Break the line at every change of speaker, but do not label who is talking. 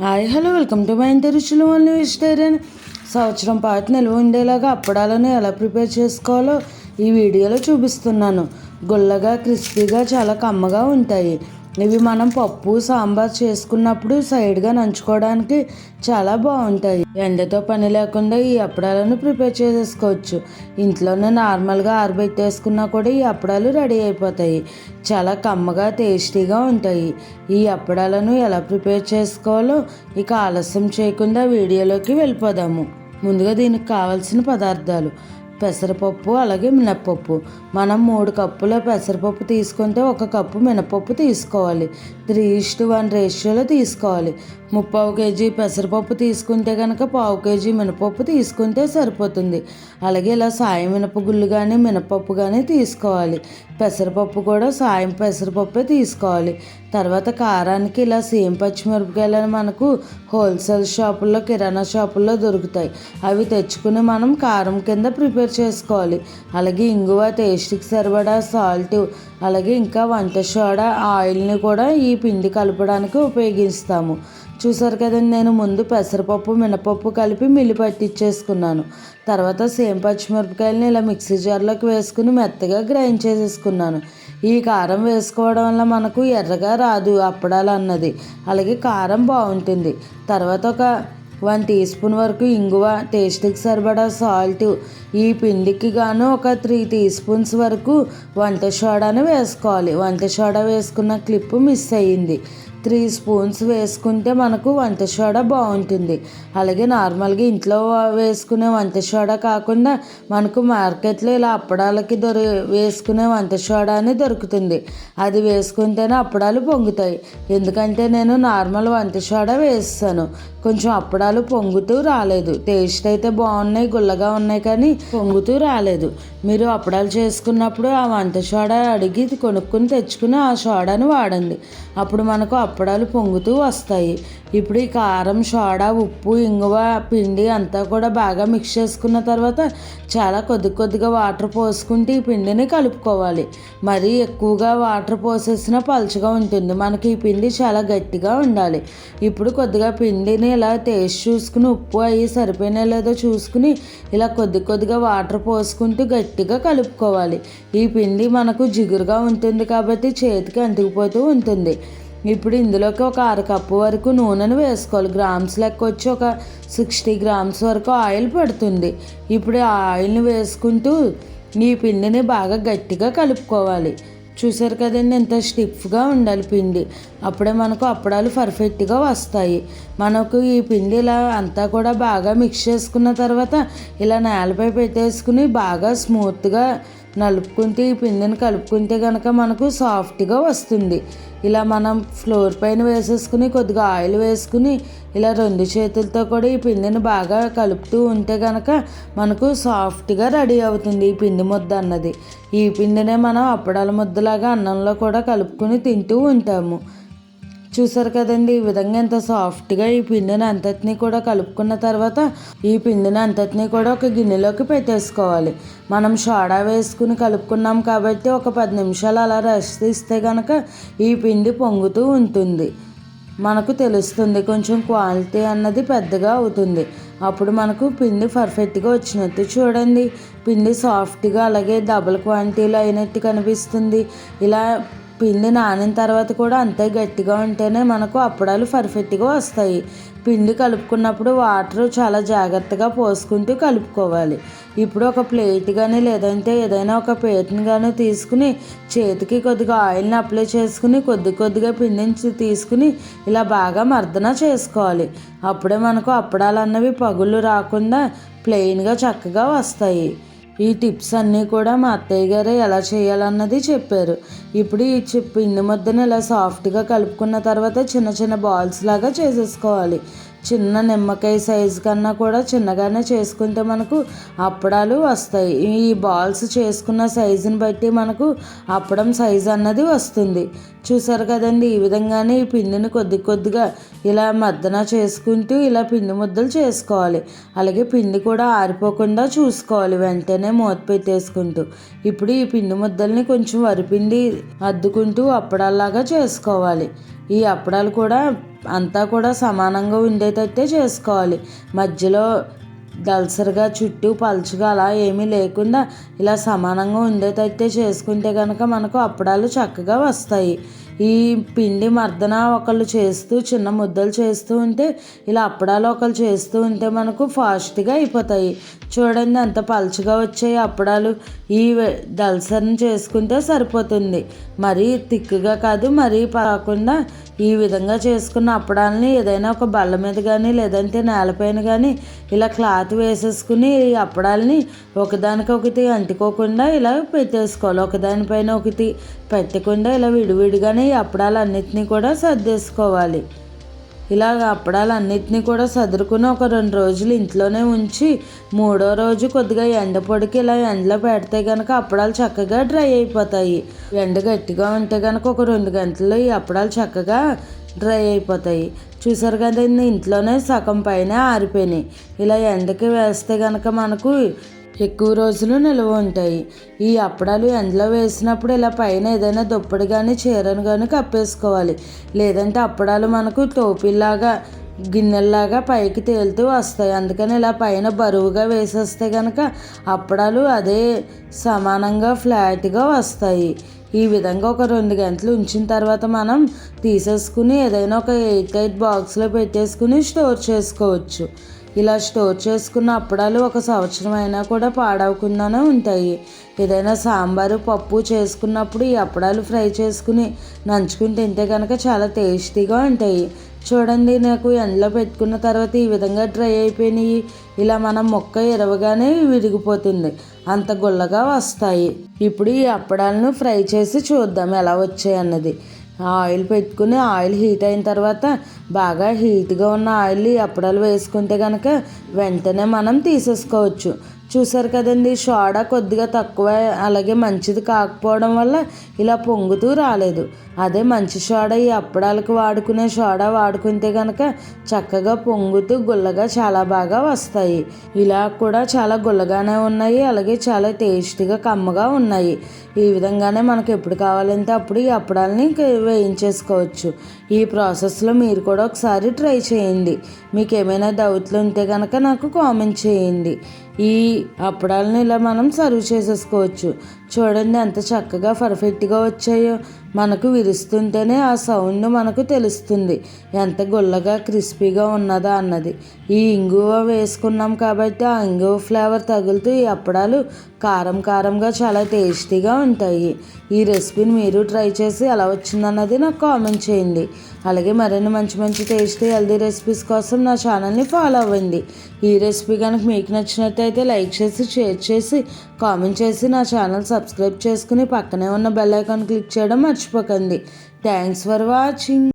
Hi hello welcome to my ఇంటి రుచులు only vegetarian సంవత్సరం పాటు నిల్వ ఉండేలాగా అప్పడాలను ఎలా ప్రిపేర్ చేసుకోవాలో ఈ వీడియోలో చూపిస్తున్నాను. గుల్లగా క్రిస్పీగా చాలా కమ్మగా ఉంటాయి. ఇవి మనం పప్పు సాంబార్ చేసుకున్నప్పుడు సైడ్గా నంచుకోవడానికి చాలా బాగుంటాయి ఎండతో పని లేకుండా ఈ అప్పడాలను ప్రిపేర్ చేసేసుకోవచ్చు. ఇంట్లోనే నార్మల్గా ఆరబెట్టేసుకున్నా కూడా ఈ అప్పడాలు రెడీ అయిపోతాయి. చాలా కమ్మగా టేస్టీగా ఉంటాయి. ఈ అప్పడాలను ఎలా ప్రిపేర్ చేసుకోవాలో ఇక ఆలస్యం చేయకుండా వీడియోలోకి వెళ్ళిపోదాము. ముందుగా దీనికి కావాల్సిన పదార్థాలు. పెసరపప్పు అలాగే మినప్పప్పు. మనం మూడు కప్పుల పెసరపప్పు తీసుకుంటే ఒక కప్పు మినపప్పు తీసుకోవాలి. త్రీ ఇస్ట్ వన్ రేషియోలో తీసుకోవాలి. ముప్పావు కేజీ పెసరపప్పు తీసుకుంటే కనుక పావు కేజీ మినపప్పు తీసుకుంటే సరిపోతుంది. అలాగే ఇలా సాయం మినపగుళ్ళు కానీ మినపప్పు కానీ తీసుకోవాలి. పెసరపప్పు కూడా సాయం పెసరపప్పే తీసుకోవాలి. తర్వాత కారానికి ఇలా సేమ్ పచ్చిమిరపకాయలను మనకు హోల్సేల్ షాపుల్లో కిరాణా షాపుల్లో దొరుకుతాయి. అవి తెచ్చుకుని మనం కారం కింద ప్రిపేర్ చేసుకోవాలి. అలాగే ఇంగువ టేస్ట్కి సరిపడా సాల్ట్ అలాగే ఇంకా వంట సోడా ఆయిల్ని కూడా ఈ పిండి కలపడానికి ఉపయోగిస్తాము. చూసారు కదండి నేను ముందు పెసరపప్పు మినపప్పు కలిపి మిల్లి పట్టించేసుకున్నాను తర్వాత సేమ్ పచ్చిమిరపకాయలని ఇలా మిక్సీ జార్లోకి వేసుకుని మెత్తగా గ్రైండ్ చేసేసుకున్నాను. ఈ కారం వేసుకోవడం వల్ల మనకు ఎర్రగా రాదు అప్పడాలు అన్నది అలాగే కారం బాగుంటుంది. తర్వాత ఒక వన్ టీ స్పూన్ వరకు ఇంగువ టేస్ట్కి సరిపడా సాల్ట్ ఈ పిండికి గాను ఒక త్రీ టీ స్పూన్స్ వరకు వంట సోడాను వేసుకోవాలి. వంట సోడా వేసుకున్న క్లిప్ మిస్ అయ్యింది. త్రీ స్పూన్స్ వేసుకుంటే మనకు వంట సోడా బాగుంటుంది. అలాగే నార్మల్గా ఇంట్లో వేసుకునే వంట సోడా కాకుండా మనకు మార్కెట్లో ఇలా అప్పడాలకి దొరి వేసుకునే వంట సోడా అని దొరుకుతుంది. అది వేసుకుంటేనే అప్పడాలు పొంగుతాయి. ఎందుకంటే నేను నార్మల్ వంట సోడా వేస్తాను. కొంచెం అప్పడాలు పొంగుతూ రాలేదు. టేస్ట్ అయితే బాగున్నాయి గుల్లగా ఉన్నాయి కానీ పొంగుతూ రాలేదు. మీరు అప్పడాలు చేసుకున్నప్పుడు ఆ వంట సోడా అడిగి కొనుక్కుని తెచ్చుకుని ఆ సోడాను వాడండి. అప్పుడు మనకు అప్పడాలు పొంగుతూ వస్తాయి. ఇప్పుడు ఈ కారం సోడా ఉప్పు ఇంగువ పిండి అంతా కూడా బాగా మిక్స్ చేసుకున్న తర్వాత చాలా కొద్ది కొద్దిగా వాటర్ పోసుకుంటే ఈ పిండిని కలుపుకోవాలి. మరీ ఎక్కువగా వాటర్ పోసేసిన పలుచగా ఉంటుంది. మనకి ఈ పిండి చాలా గట్టిగా ఉండాలి. ఇప్పుడు కొద్దిగా పిండిని ఇలా టేస్ట్ చూసుకుని ఉప్పు అయ్యి సరిపోయినా లేదో చూసుకుని ఇలా కొద్ది కొద్దిగా వాటర్ పోసుకుంటూ గట్టిగా కలుపుకోవాలి. ఈ పిండి మనకు జిగురుగా ఉంటుంది కాబట్టి చేతికి అంటుకుపోతూ ఉంటుంది. ఇప్పుడు ఇందులోకి ఒక అర కప్పు వరకు నూనెను వేసుకోవాలి. గ్రామ్స్ లెక్క వచ్చి ఒక సిక్స్టీ గ్రామ్స్ వరకు ఆయిల్ పడుతుంది. ఇప్పుడు ఆ ఆయిల్ని వేసుకుంటూ ఈ పిండిని బాగా గట్టిగా కలుపుకోవాలి. చూసారు కదండి ఎంత స్టిఫ్గా ఉండాలి పిండి. అప్పుడే మనకు అప్పడాలు పర్ఫెక్ట్గా వస్తాయి. మనకు ఈ పిండి ఇలా అంతా కూడా బాగా మిక్స్ చేసుకున్న తర్వాత ఇలా నేలపై పెట్టేసుకుని బాగా స్మూత్గా నలుపుకుంటే ఈ పిండిని కలుపుకుంటే కనుక మనకు సాఫ్ట్గా వస్తుంది. ఇలా మనం ఫ్లోర్ పైన వేసేసుకుని కొద్దిగా ఆయిల్ వేసుకుని ఇలా రెండు చేతులతో కూడా ఈ పిండిని బాగా కలుపుతూ ఉంటే కనుక మనకు సాఫ్ట్గా రెడీ అవుతుంది ఈ పిండి ముద్ద అన్నది. ఈ పిండినే మనం అప్పడాల ముద్దలాగా అన్నంలో కూడా కలుపుకుని తింటూ ఉంటాము. చూసారు కదండి ఈ విధంగా ఎంత సాఫ్ట్గా ఈ పిండిని అంతటినీ కూడా కలుపుకున్న తర్వాత ఈ పిండిని అంతటినీ కూడా ఒక గిన్నెలోకి పెట్టేసుకోవాలి. మనం సోడా వేసుకుని కలుపుకున్నాం కాబట్టి ఒక పది నిమిషాలు అలా రెస్ట్ ఇస్తే కనుక ఈ పిండి పొంగుతూ ఉంటుంది. మనకు తెలుస్తుంది కొంచెం క్వాలిటీ అన్నది పెద్దగా అవుతుంది. అప్పుడు మనకు పిండి పర్ఫెక్ట్గా వచ్చినట్టు చూడండి. పిండి సాఫ్ట్గా అలాగే డబుల్ క్వాంటిటీలో అయినట్టు కనిపిస్తుంది. ఇలా పిండి నానిన తర్వాత కూడా అంతే గట్టిగా ఉంటేనే మనకు అప్పడాలు పర్ఫెక్ట్గా వస్తాయి. పిండి కలుపుకున్నప్పుడు వాటర్ చాలా జాగ్రత్తగా పోసుకుంటూ కలుపుకోవాలి. ఇప్పుడు ఒక ప్లేట్ కానీ లేదంటే ఏదైనా ఒక ప్లేట్ని కానీ తీసుకుని చేతికి కొద్దిగా ఆయిల్ని అప్లై చేసుకుని కొద్ది కొద్దిగా పిండిని తీసుకుని ఇలా బాగా మర్దన చేసుకోవాలి. అప్పుడే మనకు అప్పడాలు అన్నవి పగుళ్ళు రాకుండా ప్లెయిన్గా చక్కగా వస్తాయి. ఈ టిప్స్ అన్నీ కూడా మా అత్తయ్య గారే ఎలా చేయాలన్నది చెప్పారు. ఇప్పుడు ఈ పిండి ముద్దను ఇలా సాఫ్ట్గా కలుపుకున్న తర్వాత చిన్న చిన్న బాల్స్ లాగా చేసేసుకోవాలి. చిన్న నిమ్మకాయ సైజు కన్నా కూడా చిన్నగానే చేసుకుంటే మనకు అప్పడాలు వస్తాయి. ఈ బాల్స్ చేసుకున్న సైజుని బట్టి మనకు అప్పడం సైజు అన్నది వస్తుంది. చూసారు కదండి ఈ విధంగానే ఈ పిండిని కొద్ది కొద్దిగా ఇలా మద్దన చేసుకుంటూ ఇలా పిండి ముద్దలు చేసుకోవాలి. అలాగే పిండి కూడా ఆరిపోకుండా చూసుకోవాలి వెంటనే మూత పెట్టేసుకుంటూ. ఇప్పుడు ఈ పిండి ముద్దల్ని కొంచెం వరిపిండి అద్దుకుంటూ అప్పడాల్లాగా చేసుకోవాలి. ఈ అప్పడాలు కూడా అంతా కూడా సమానంగా ఉండేటట్టే చేసుకోవాలి. మధ్యలో దలసరిగా చుట్టూ పలుచగా అలా ఏమీ లేకుండా ఇలా సమానంగా ఉండేటట్టే చేసుకుంటే కనుక మనకు అప్పడాలు చక్కగా వస్తాయి. ఈ పిండి మర్దన ఒకళ్ళు చేస్తూ చిన్న ముద్దలు చేస్తూ ఉంటే ఇలా అప్పడాలు ఒకళ్ళు చేస్తూ ఉంటే మనకు ఫాస్ట్గా అయిపోతాయి. చూడండి ఎంత పలుచగా వచ్చాయి అప్పడాలు. ఈ దలసరిని చేసుకుంటే సరిపోతుంది. మరీ తిక్కుగా కాదు మరీ కాకుండా ఈ విధంగా చేసుకున్న అప్పడాలని ఏదైనా ఒక బల్ల మీద కానీ లేదంటే నేలపైన కానీ ఇలా క్లాత్ వేసేసుకుని ఈ అప్పడాలని ఒకదానికొకటి అంటుకోకుండా ఇలా పెట్టేసుకోవాలి. ఒకదానిపైన ఒకటి పెట్టకుండా ఇలా విడివిడిగానే ఈ అప్పడాలన్నిటినీ కూడా సర్దేసుకోవాలి. ఇలాగ అప్పడాలన్నిటినీ కూడా సదురుకుని ఒక రెండు రోజులు ఇంట్లోనే ఉంచి మూడో రోజు కొద్దిగా ఎండ పొడికి ఇలా ఎండలో పెడితే కనుక అప్పడాలు చక్కగా డ్రై అయిపోతాయి. ఎండ గట్టిగా ఉంటే కనుక ఒక రెండు గంటల్లో ఈ అప్పడాలు చక్కగా డ్రై అయిపోతాయి. చూసారు కదండి ఇంట్లోనే సగం పైన ఆరిపోయినాయి. ఇలా ఎండకి వేస్తే కనుక మనకు ఎక్కువ రోజులు నిల్వ ఉంటాయి. ఈ అప్పడాలు ఎండలో వేసినప్పుడు ఇలా పైన ఏదైనా దుప్పటి కానీ చీరను కానీ కప్పేసుకోవాలి. లేదంటే అప్పడాలు మనకు టోపీలాగా గిన్నెల్లాగా పైకి తేలుతూ వస్తాయి. అందుకని ఇలా పైన బరువుగా వేసేస్తే కనుక అప్పడాలు అదే సమానంగా ఫ్లాట్గా వస్తాయి. ఈ విధంగా ఒక రెండు గంటలు ఉంచిన తర్వాత మనం తీసేసుకుని ఏదైనా ఒక ఎయిట్ ఎయిట్ బాక్స్లో పెట్టేసుకుని స్టోర్ చేసుకోవచ్చు. ఇలా స్టోర్ చేసుకున్న అప్పడాలు ఒక సంవత్సరం అయినా కూడా పాడవకుండానే ఉంటాయి. ఏదైనా సాంబారు పప్పు చేసుకున్నప్పుడు ఈ అప్పడాలు ఫ్రై చేసుకుని నంచుకుని తింటే కనుక చాలా టేస్టీగా ఉంటాయి. చూడండి నాకు ఎండలో పెట్టుకున్న తర్వాత ఈ విధంగా డ్రై అయిపోయినాయి. ఇలా మనం మొక్క ఇరవగానే విరిగిపోతుంది. అంత గుల్లగా వస్తాయి. ఇప్పుడు ఈ అప్పడాలను ఫ్రై చేసి చూద్దాం ఎలా వచ్చాయి అన్నది. ఆయిల్ పెట్టుకుని ఆయిల్ హీట్ అయిన తర్వాత బాగా హీట్గా ఉన్న ఆయిల్ అప్పడాలు వేసుకుంటే కనుక వెంటనే మనం తీసేసుకోవచ్చు. చూసారు కదండి సోడా కొద్దిగా తక్కువ అలాగే మంచిది కాకపోవడం వల్ల ఇలా పొంగుతూ రాలేదు. అదే మంచి సోడా ఈ అప్పడాలకు వాడుకునే సోడా వాడుకుంటే కనుక చక్కగా పొంగుతూ గుల్లగా చాలా బాగా వస్తాయి. ఇలా కూడా చాలా గుల్లగానే ఉన్నాయి అలాగే చాలా టేస్టీగా కమ్మగా ఉన్నాయి. ఈ విధంగానే మనకు ఎప్పుడు కావాలంటే అప్పుడు ఈ అప్పడాలని వేయించేసుకోవచ్చు. ఈ ప్రాసెస్లో మీరు కూడా ఒకసారి ట్రై చేయండి. మీకు ఏమైనా డౌట్లు ఉంటే కనుక నాకు కామెంట్ చేయండి. ఈ అప్పడాలను ఇలా మనం సర్వ్ చేసేసుకోవచ్చు. చూడండి ఎంత చక్కగా పర్ఫెక్ట్గా వచ్చాయో. మనకు విరుస్తుంటేనే ఆ సౌండ్ మనకు తెలుస్తుంది. ఎంత గుల్లగా క్రిస్పీగా ఉన్నదా అన్నది. ఈ ఇంగువ వేసుకున్నాం కాబట్టి ఆ ఇంగువ ఫ్లేవర్ తగులుతూ ఈ అప్పడాలు కారం కారంగా చాలా టేస్టీగా ఉంటాయి. ఈ రెసిపీని మీరు ట్రై చేసి ఎలా వచ్చిందన్నది నాకు కామెంట్ చేయండి. అలాగే మరిన్ని మంచి మంచి టేస్టీ హెల్దీ రెసిపీస్ కోసం నా ఛానల్ని ఫాలో అవ్వండి. ఈ రెసిపీ కనుక మీకు నచ్చినట్టయితే లైక్ చేసి షేర్ చేసి కామెంట్ చేసి నా ఛానల్ సబ్స్క్రైబ్ చేసుకుని పక్కనే ఉన్న బెల్ ఐకాన్ క్లిక్ చేయడం మర్చిపోకండి. Thanks for watching.